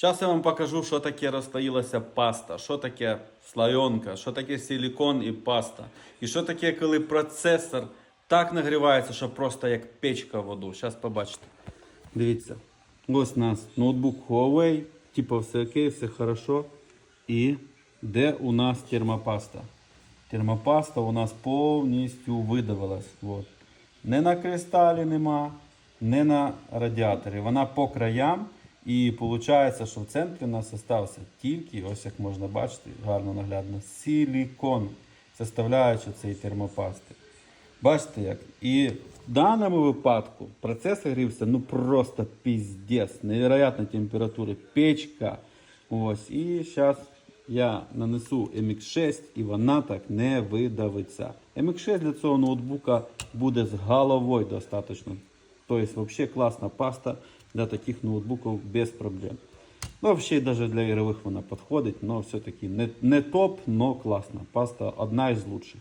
Зараз я вам покажу, що таке розтаїлася паста, що таке слайонка, що таке силікон і паста. І що таке, коли процесор так нагрівається, що просто як печка в воду. Зараз побачите. Дивіться. Ось у нас ноутбук Huawei, типу все окей, все хорошо. І де у нас термопаста? Термопаста у нас повністю видавилась. От. Не на кристалі нема, не на радіаторі. Вона по краям. І виходить, що в центрі у нас залишився тільки, ось як можна бачити, гарно наглядно, силікон, составляючи цієї термопасти. Бачите як? І в даному випадку процес грівся ну просто піздець, невероятна температура, печка. Ось. І зараз я нанесу MX6 і вона так не видавиться. MX6 для цього ноутбука буде з головою достатньо. Тобто, взагалі класна паста для таких ноутбуків без проблем. Ну, взагалі, навіть для ігрових вона підходить, але все-таки не, не топ, але класна. Паста одна із лучших.